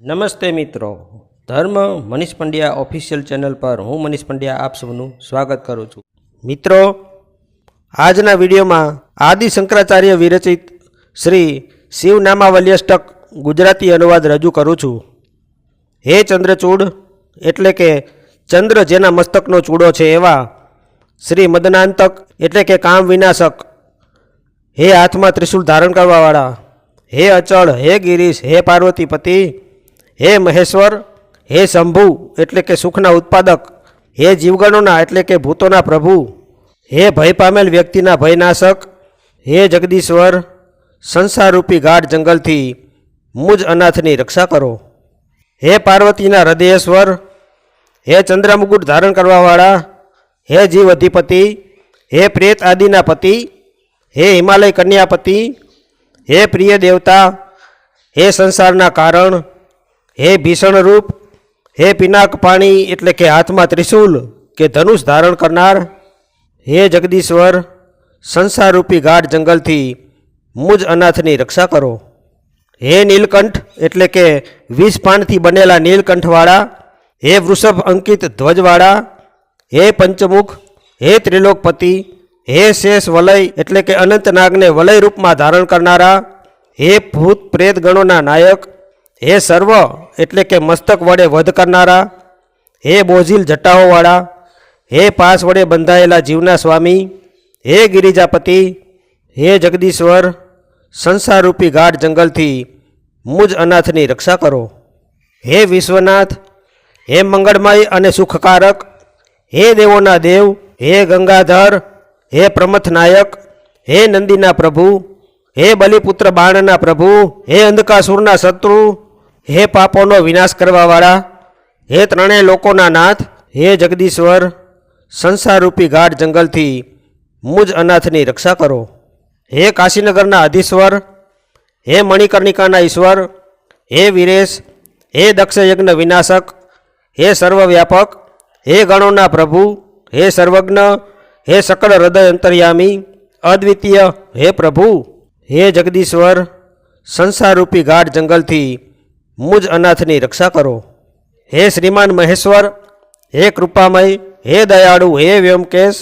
નમસ્તે મિત્રો. ધર્મ મનીષ પંડ્યા ઓફિશિયલ ચેનલ પર હું મનીષ પંડ્યા આપ સૌનું સ્વાગત કરું છું. મિત્રો, આજના વિડીયોમાં આદિ શંકરાચાર્ય વિરચિત શ્રી શિવનામાવલ્યષ્ટક ગુજરાતી અનુવાદ રજૂ કરું છું. હે ચંદ્રચૂડ, એટલે કે ચંદ્ર જેના મસ્તકનો ચૂડો છે એવા શ્રી મદનાંતક, એટલે કે કામ વિનાશક, હે હાથમાં ત્રિશુલ ધારણ કરવાવાળા, હે અચળ, હે ગિરીશ, હે પાર્વતીપતિ હે મહેશ્વર, હે શંભુ, એટલે કે સુખના ઉત્પાદક, હે જીવગણોના, એટલે કે ભૂતોના પ્રભુ, હે ભય પામેલ વ્યક્તિના ભયનાશક, હે જગદીશ્વર, સંસારરૂપી ગાઢ જંગલથી મુજ અનાથની રક્ષા કરો. હે પાર્વતીના હૃદયેશ્વર, હે ચંદ્રમુકુટ ધારણ કરવાવાળા, હે જીવ અધિપતિ, હે પ્રેત આદિના પતિ, હે હિમાલય કન્યાપતિ, હે પ્રિય દેવતા, હે સંસારના કારણ હે ભીષણ રૂપ હે પિનાક પાણી એટલે કે હાથમાં ત્રિશૂલ કે ધનુષ ધારણ કરનાર, હે જગદીશ્વર, સંસારરૂપી ગાઢ જંગલથી મુજ અનાથની રક્ષા કરો. હે નીલકંઠ એટલે કે વીસ પાનથી બનેલા નીલકંઠવાળા, હે વૃષભ અંકિત ધ્વજવાળા, હે પંચમુખ, હે ત્રિલોકપતિ, હે શેષ વલય એટલે કે અનંતનાગને વલય રૂપમાં ધારણ કરનારા, હે ભૂત પ્રેત ગણોના નાયક હે સર્વ, એટલે કે મસ્તક વડે વધ કરનારા, હે બોઝિલ જટાઓવાળા, હે પાસ વડે બંધાયેલા જીવના સ્વામી, હે ગિરિજાપતિ, હે જગદીશ્વર, સંસારરૂપી ગાઢ જંગલથી મુજ અનાથની રક્ષા કરો. હે વિશ્વનાથ, હે મંગળમય અને સુખકારક, હે દેવોના દેવ, હે ગંગાધર, હે પ્રમથ નાયક, હે નંદીના પ્રભુ, હે બલિપુત્ર બાણના પ્રભુ, હે અંધકાસુરના શત્રુ હે પાપોનો વિનાશ કરવાવાળા, હે ત્રણેય લોકોના નાથ, હે જગદીશ્વર, સંસારરૂપી ગાઢ જંગલથી મુજ અનાથની રક્ષા કરો. હે કાશીનગરના અધીશ્વર, હે મણિકર્ણિકાના ઈશ્વર, હે વીરેશ, હે દક્ષયજ્ઞ વિનાશક, હે સર્વવ્યાપક, હે ગણોના પ્રભુ, હે સર્વજ્ઞ, હે સકળ હૃદય અંતર્યામી, અદ્વિતીય, હે પ્રભુ, હે જગદીશ્વર, સંસારરૂપી ગાઢ જંગલથી મુજ અનાથની રક્ષા કરો. હે શ્રીમાન મહેશ્વર, હે કૃપામય, હે દયાળુ, હે વ્યોમકેશ,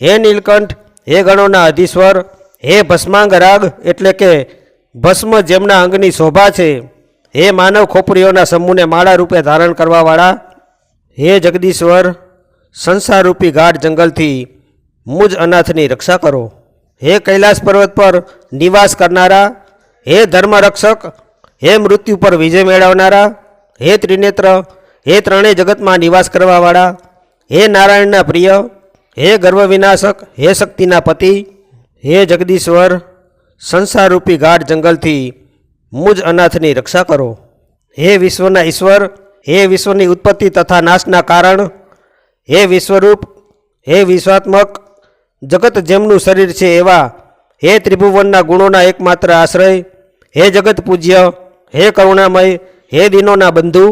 હે નીલકંઠ, હે ગણોના અધીશ્વર, હે ભસ્માંગ રાગ એટલે કે ભસ્મ જેમના અંગની શોભા છે. હે માનવ ખોપરીઓના સમૂહને માળા રૂપે ધારણ કરવાવાળા, હે જગદીશ્વર, સંસારરૂપી ગાઢ જંગલથી મુજ અનાથની રક્ષા કરો. હે કૈલાસ પર્વત પર નિવાસ કરનારા, હે ધર્મરક્ષક હે મૃત્યુ પર વિજય મેળવનારા, હે ત્રિનેત્ર, હે ત્રણેય જગતમાં નિવાસ કરવાવાળા, હે નારાયણના પ્રિય, હે ગર્વ વિનાશક હે શક્તિના પતિ, હે જગદીશ્વર, સંસારરૂપી ગાઢ જંગલથી મુજ અનાથની રક્ષા કરો. હે વિશ્વના ઈશ્વર, હે વિશ્વની ઉત્પત્તિ તથા નાશના કારણ, હે વિશ્વરૂપ, હે વિશ્વાત્મક, જગત જેમનું શરીર છે એવા હે ત્રિભુવનના ગુણોના એકમાત્ર આશ્રય, હે જગત પૂજ્ય હે કરુણામય, હે દિનોના બંધુ,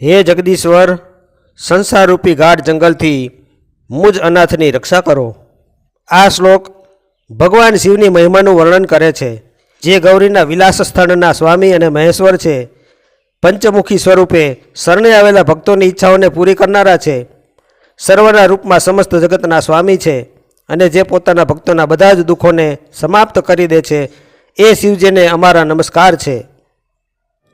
હે જગદીશ્વર, સંસારરૂપી ગાઢ જંગલથી મુજ અનાથની રક્ષા કરો. આ શ્લોક ભગવાન શિવની મહિમાનું વર્ણન કરે છે, જે ગૌરીના વિલાસ સ્થળના સ્વામી અને મહેશ્વર છે. પંચમુખી સ્વરૂપે શરણે આવેલા ભક્તોની ઈચ્છાઓને પૂરી કરનારા છે. સર્વના રૂપમાં સમસ્ત જગતના સ્વામી છે અને જે પોતાના ભક્તોના બધા જ દુઃખોને સમાપ્ત કરી દે છે, એ શિવજીને અમારા નમસ્કાર છે.